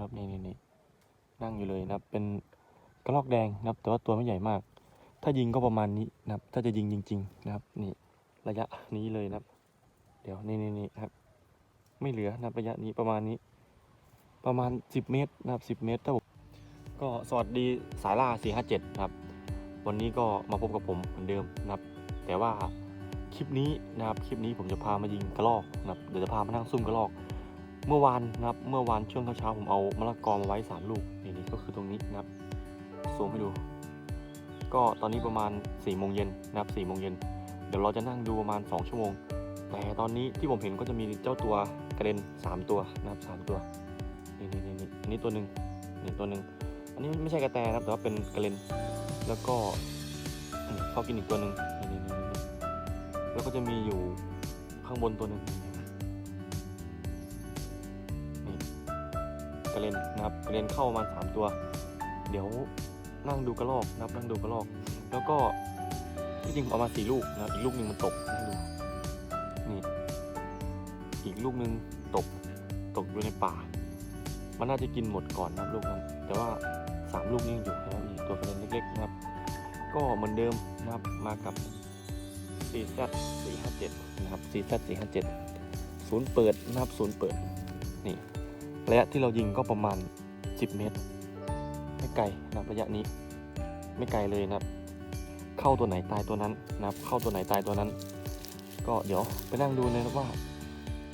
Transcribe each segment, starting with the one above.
นะครับนี่นี่นี่นั่งอยู่เลยนะครับ เป็นกระรอกแดงนะครับ แต่ว่าตัวไม่ใหญ่มาก ถ้ายิงก็ประมาณนี้นะครับ ถ้าจะยิงจริง ๆ นะครับ นี่ระยะนี้เลยนะครับ เดี๋ยวนี่นี่นี่ครับ ไม่เหลือนะครับระยะนี้ประมาณนี้ ประมาณ 10 เมตรนะครับ10 เมตรถ้าผมก็สวัสดีสายล่า457นะครับ วันนี้ก็มาพบกับผมเหมือนเดิมนะครับ แต่ว่าคลิปนี้นะครับคลิปนี้ผมจะพามายิงกระรอกนะครับเดี๋ยวจะพามานั่งซุ่มกระรอก เมื่อวานนะครับ เมื่อวานช่วงเช้าๆผมเอามะละกอมาไว้ 3 ลูกนี่นี่ก็คือตรงนี้นะครับซูมให้ดู ก็ตอนนี้ประมาณ4โมงเย็นนะครับ4โมงเย็นเดี๋ยวเราจะนั่งดูประมาณ 2 ชั่วโมง แต่ตอนนี้ที่ผมเห็นก็จะมีเจ้าตัวกระเด็น 3 ตัวนะครับ3ตัวนี่นี่นี่นี่อันนี้ตัวหนึ่งนี่ตัวหนึ่งอันนี้ไม่ใช่กระแตนะครับแต่ว่าเป็นกระเลนแล้วก็เขากินอีกตัวหนึ่งนี่นี่นี่แล้วก็จะมีอยู่ข้างบนตัวหนึ่ง กระเลนนะครับกระเลนเข้าประมาณสามตัว เดี๋ยวนั่งดูกระรอกนะครับนั่งดูกระรอก แล้วก็ที่จริงเอามาสี่ลูกนะอีกลูกหนึ่งมันตกนั่งดูนี่อีกลูกหนึ่งตกตกอยู่ในป่า มันน่าจะกินหมดก่อนนะลูกนั้น แต่ว่าสามลูกนี้ยังอยู่นะอีกตัวกระเด็นเล็กๆนะครับ ก็เหมือนเดิมนะครับมากับ CZ 457 นะครับ CZ 457ศูนย์เปิดนะครับศูนย์เปิดนี่ ระยะที่เรายิงก็ประมาณ 10 เมตร ไม่ไกลนะระยะนี้ ไม่ไกลเลยนะครับ เข้าตัวไหนตายตัวนั้นนะครับ เข้าตัวไหนตายตัวนั้น ก็เดี๋ยวไปนั่งดูเลยนะว่า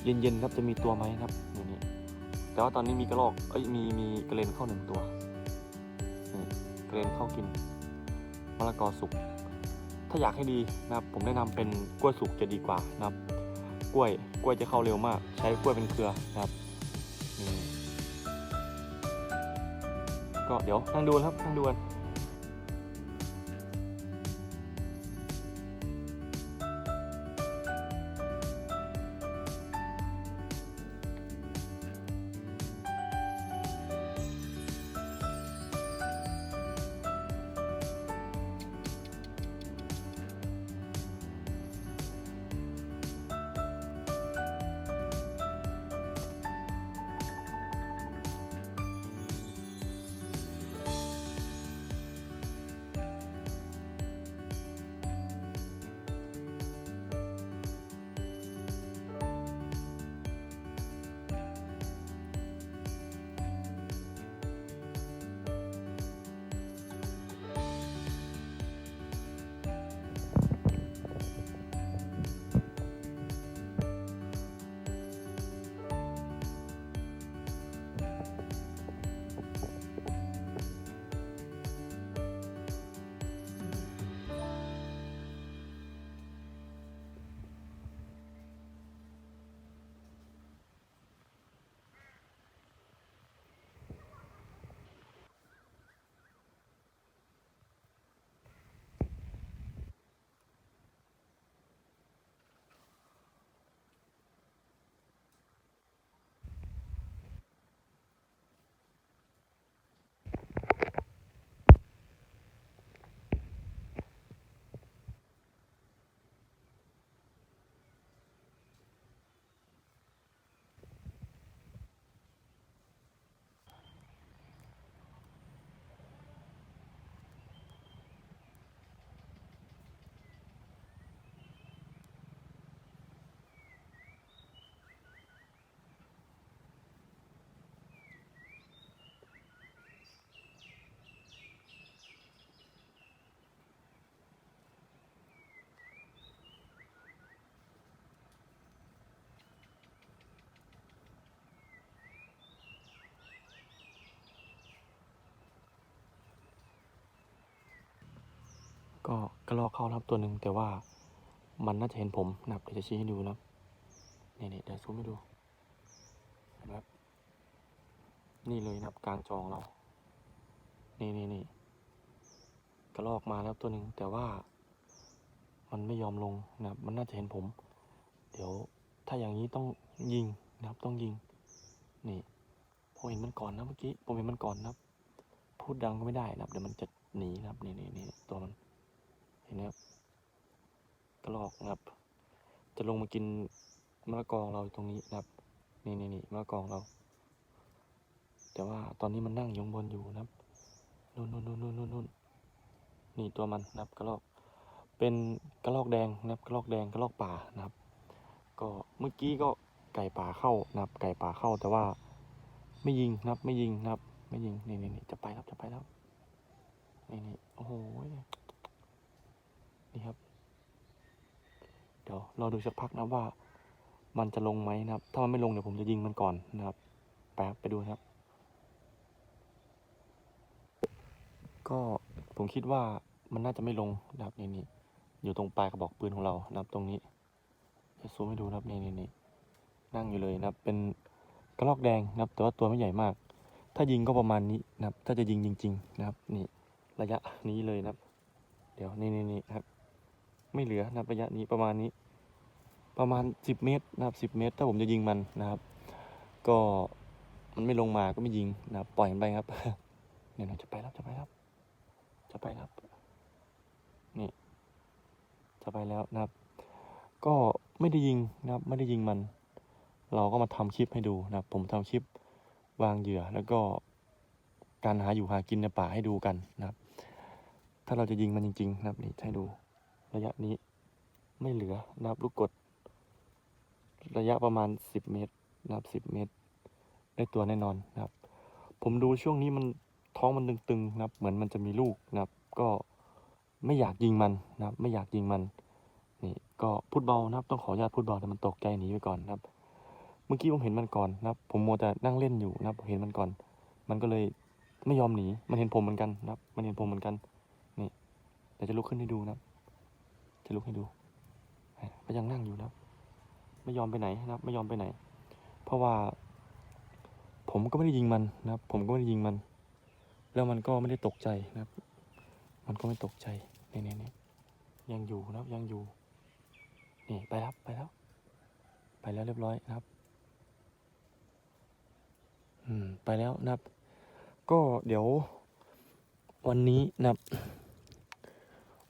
เย็นๆครับจะมีตัวไหมนะครับนี่นี่แต่ว่าตอนนี้มีกระรอกเอ้ยมีมีกระเลนเข้าหนึ่งตัวนี่กระเลนเข้ากินมะละกอสุกถ้าอยากให้ดีนะครับผมแนะนำเป็นกล้วยสุกจะดีกว่านะครับ กล้วยกล้วยจะเข้าเร็วมาก ใช้กล้วยเป็นเครือนะครับ ก็เดี๋ยวนั่งดูนครับนั่งดูกัน ก็กระรอกเข้าครับตัวหนึ่งแต่ว่ามันน่าจะเห็นผมนะครับเดี๋ยวจะชี้ให้ดูนะครับนี่นี่เดี๋ยวซูมให้ดูเห็นไหมครับ นี่เลยนะครับกลางจองเรา นี่นี่นี่กระรอกมาแล้วตัวหนึ่งแต่ว่ามันไม่ยอมลงนะครับ มันน่าจะเห็นผม เดี๋ยวถ้าอย่างนี้ต้องยิงนะครับต้องยิง นี่ผมเห็นมันก่อนนะเมื่อกี้ผมเห็นมันก่อนนะครับ พูดดังก็ไม่ได้นะครับ เดี๋ยวมันจะหนีนะครับ นี่นี่นี่ตัวมัน เห็นไหมครับกระรอกนะครับ จะลงมากินมะละกองเราตรงนี้นะครับ นี่นี่นี่มะละกองเรา แต่ว่าตอนนี้มันนั่งยงบนอยู่นะครับนู่นนู่นนู่นนู่นนู่นนู่นนี่ตัวมันนะครับกระรอก เป็นกระรอกแดงนะครับกระรอกแดงกระรอกป่านะครับ ก็เมื่อกี้ก็ไก่ป่าเข้านะครับ ไก่ป่าเข้าแต่ว่าไม่ยิงนะครับ ไม่ยิงนะครับ ไม่ยิงนี่นี่นี่จะไปแล้วจะไปแล้วนี่นี่โอ้โห นี่ครับ เดี๋ยวเราดูสักพักนะว่า มันจะลงไหมนะครับ ถ้ามันไม่ลงเดี๋ยวผมจะยิงมันก่อนนะครับไปครับไปดูครับ ก็ผมคิดว่ามันน่าจะไม่ลงนะครับนี่นี่อยู่ตรงปลายกระบอกปืนของเรานะครับตรงนี้จะซูมให้ดูนะครับนี่นี่นี่นั่งอยู่เลยนะครับ เป็นกระรอกแดงนะครับ แต่ว่าตัวไม่ใหญ่มาก ถ้ายิงก็ประมาณนี้นะครับ ถ้าจะยิงจริง ๆ นะครับ นี่ระยะนี้เลยนะครับ เดี๋ยวนี่นี่นี่ครับ ไม่เหลือนะครับระยะนี้ประมาณนี้ ประมาณสิบเมตรนะครับสิบเมตร ถ้าผมจะยิงมันนะครับ ก็มันไม่ลงมาก็ไม่ยิงนะครับปล่อยมันไปครับเนี่ยนะจะไปแล้วจะไปแล้วจะไปแล้วนี่จะไปแล้วนะครับ ก็ไม่ได้ยิงนะครับ ไม่ได้ยิงมัน เราก็มาทำคลิปให้ดูนะครับ ผมทำคลิปวางเหยื่อแล้วก็การหาอยู่หากินในป่าให้ดูกันนะครับ ถ้าเราจะยิงมันจริง ๆ นะครับนี่ให้ดู ระยะนี้ไม่เหลือนะครับลูกกด ระยะประมาณสิบเมตรนะครับสิบเมตร ได้ตัวแน่นอนนะครับ ผมดูช่วงนี้มันท้องมันตึงๆนะครับ เหมือนมันจะมีลูกนะครับ ก็ไม่อยากยิงมันนะครับ ไม่อยากยิงมันนี่ก็พูดเบานะครับ ต้องขออนุญาตพูดเบาแต่มันตกใจหนีไปก่อนนะครับ เมื่อกี้ผมเห็นมันก่อนนะครับ ผมมัวแต่นั่งเล่นอยู่นะครับเห็นมันก่อน มันก็เลยไม่ยอมหนี มันเห็นผมเหมือนกันนะครับ มันเห็นผมเหมือนกัน นี่เดี๋ยวจะลุกขึ้นให้ดูนะครับ จะลุกให้ดูก็ยังนั่งอยู่นะไม่ยอมไปไหนนะครับ ไม่ยอมไปไหน เพราะว่า ผมก็ไม่ได้ยิงมันนะครับ ผมก็ไม่ได้ยิงมัน แล้วมันก็ไม่ได้ตกใจนะครับ มันก็ไม่ตกใจนี่นี่นี่ยังอยู่นะครับยังอยู่ นี่ไปแล้วไปแล้ว ไปแล้วเรียบร้อยนะครับ อืม ไปแล้วนะครับ ก็เดี๋ยววันนี้นะครับ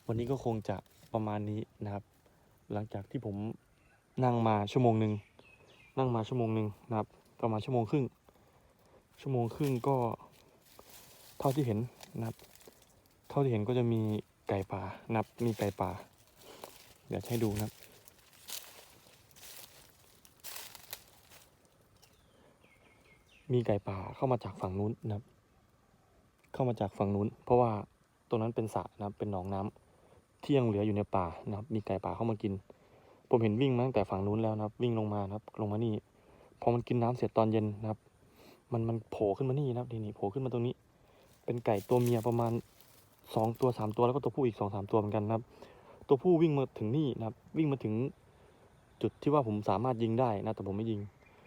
วันนี้ก็คงจะ ประมาณนี้นะครับ หลังจากที่ผมนั่งมาชั่วโมงหนึ่งนั่งมาชั่วโมงหนึ่งนะครับประมาณชั่วโมงครึ่ง ชั่วโมงครึ่งก็เท่าที่เห็นนะครับ เท่าที่เห็นก็จะมีไก่ป่านะครับมีไก่ป่า เดี๋ยวให้ดูนะครับ มีไก่ป่าเข้ามาจากฝั่งนู้นนะครับ เข้ามาจากฝั่งนู้น เพราะว่าตรงนั้นเป็นสระนะครับเป็นหนองน้ำ ที่ยังเหลืออยู่ในป่านะครับ มีไก่ป่าเข้ามากิน ผมเห็นวิ่งมาตั้งแต่ฝั่งนู้นแล้วนะครับ วิ่งลงมานะครับ ลงมานี่ พอมันกินน้ำเสร็จตอนเย็นนะครับ มันมันโผล่ขึ้นมานี่นะครับนี่นี่โผล่ขึ้นมาตรงนี้ เป็นไก่ตัวเมียประมาณสองตัวสามตัวแล้วก็ตัวผู้อีกสองสามตัวเหมือนกันนะครับ ตัวผู้วิ่งมาถึงนี่นะครับ วิ่งมาถึงจุดที่ว่าผมสามารถยิงได้นะแต่ผมไม่ยิง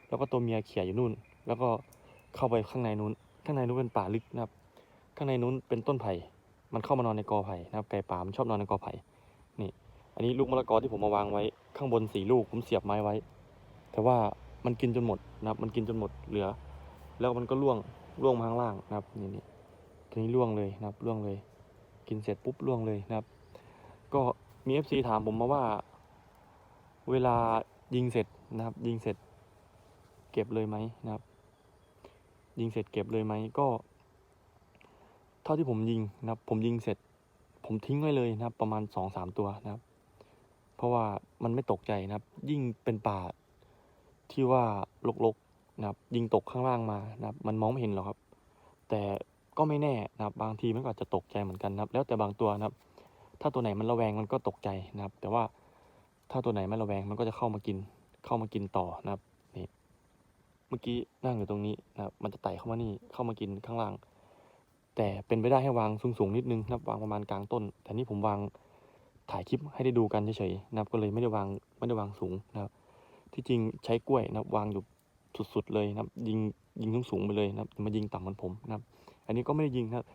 แล้วก็ตัวเมียเขี่ยอยู่นู่น แล้วก็เข้าไปข้างในนู้น ข้างในนู้นเป็นป่าลึกนะครับ ข้างในนู้นเป็นต้นไผ่ มันเข้ามานอนในกอไผ่นะครับไก่ป่ามันชอบนอนในกอไผ่นี่อันนี้ลูกมะละกอที่ผมมาวางไว้ข้างบนสี่ลูกผมเสียบไม้ไว้ แต่ว่ามันกินจนหมดนะครับ มันกินจนหมดเหลือ แล้วมันก็ล่วงล่วงมาข้างล่างนะครับนี่นี่ทีนี้ล่วงเลยนะครับล่วงเลย กินเสร็จปุ๊บล่วงเลยนะครับ ก็มีเอฟซีถามผมมาว่า เวลายิงเสร็จนะครับ ยิงเสร็จ เก็บเลยไหมนะครับ ยิงเสร็จเก็บเลยไหมก็ ท่าที่ผมยิงนะครับ ผมยิงเสร็จ ผมทิ้งไว้เลยนะครับ ประมาณสองสามตัวนะครับ เพราะว่ามันไม่ตกใจนะครับ ยิ่งเป็นป่าที่ว่าลกๆนะครับ ยิงตกข้างล่างมานะครับ มันมองไม่เห็นหรอกครับ แต่ก็ไม่แน่นะครับ บางทีมันก็อาจจะตกใจเหมือนกันนะครับ แล้วแต่บางตัวนะครับ ถ้าตัวไหนมันระแวงมันก็ตกใจนะครับ แต่ว่าถ้าตัวไหนไม่ระแวงมันก็จะเข้ามากิน เข้ามากินต่อนะครับ นี่ เมื่อกี้นั่งอยู่ตรงนี้นะครับ มันจะไต่เข้ามานี่ เข้ามากินข้างล่าง แต่เป็นไปได้ให้วางสูงๆนิดนึงนะครับวางประมาณกลางต้น แต่นี่ผมวางถ่ายคลิปให้ได้ดูกันเฉยๆนะครับก็เลยไม่ได้วางไม่ได้วางสูงนะครับ ที่จริงใช้กล้วยนะครับวางอยู่สุดๆเลยนะครับยิงยิงสูงๆไปเลยนะครับมายิงต่ำเหมือนผมนะครับ อันนี้ก็ไม่ได้ยิงนะครับ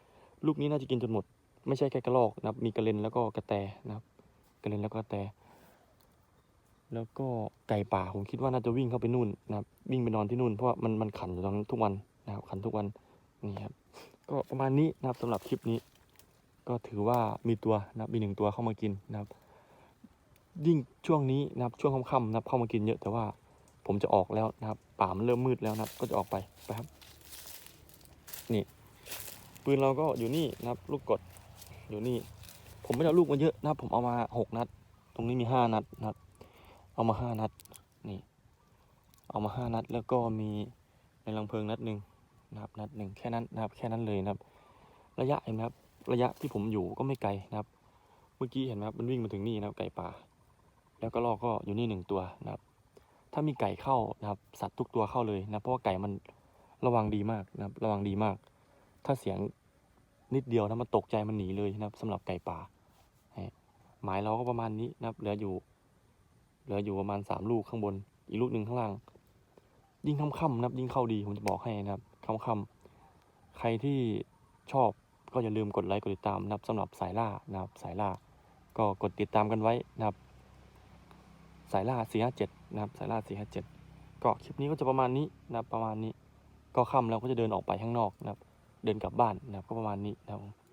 ลูกนี้น่าจะกินจนหมด ไม่ใช่แค่กระรอกนะครับ มีกระเลนแล้วก็กระแตนะครับกระเลนแล้วก็กระแต แล้วก็ไก่ป่าผมคิดว่าน่าจะวิ่งเข้าไปนู่นนะครับ วิ่งไปนอนที่นู่นเพราะว่ามันมันขันอยู่ตรงนั้นทุกวันนะครับขันทุกวัน นี่ครับก็ประมาณนี้นะครับสำหรับคลิปนี้ ก็ถือว่ามีตัวนะครับมีหนึ่งตัวเข้ามากินนะครับ ยิ่งช่วงนี้นะครับช่วงค่ำๆนะครับเข้ามากินเยอะแต่ว่าผมจะออกแล้วนะครับ ป่ามันเริ่มมืดแล้วนะครับ ก็จะออกไปไปครับ นี่ปืนเราก็อยู่นี่นะครับ ลูกกดอยู่นี่ ผมไม่ได้ลูกมาเยอะนะครับ ผมเอามาหกนัด ตรงนี้มีห้านัดนะครับ เอามาห้านัด นี่ เอามาห้านัด แล้วก็มีในรังเพลิงนัดหนึ่ง นะครับนัดหนึ่งแค่นั้นนะครับแค่นั้นเลยนะครับ ระยะเห็นไหมครับระยะที่ผมอยู่ก็ไม่ไกลนะครับ เมื่อกี้เห็นไหมครับมันวิ่งมาถึงนี่นะครับไก่ป่า แล้วก็ลอกก็อยู่นี่หนึ่งตัวนะครับ ถ้ามีไก่เข้านะครับ สัตว์ทุกตัวเข้าเลยนะเพราะว่าไก่มันระวังดีมากนะครับ ระวังดีมาก ถ้าเสียงนิดเดียวนะมันตกใจมันหนีเลยนะครับสำหรับไก่ป่าหมายเราก็ประมาณนี้นะครับ เหลืออยู่ เหลืออยู่ประมาณสามลูกข้างบน อีกลูกหนึ่งข้างล่าง ยิ่งค่ำๆนะครับ ยิ่งเข้าดีผมจะบอกให้นะครับ คำๆใครที่ชอบก็อย่าลืมกดไลค์กดติดตามนะครับสำหรับสายล่านะครับสายล่า ก็กดติดตามกันไว้นะครับ สายล่า457นะครับสายล่า457ก็คลิปนี้ก็จะประมาณนี้นะครับประมาณนี้ ก็ค่ำแล้วก็จะเดินออกไปข้างนอกนะครับ เดินกลับบ้านนะครับก็ประมาณนี้นะครับ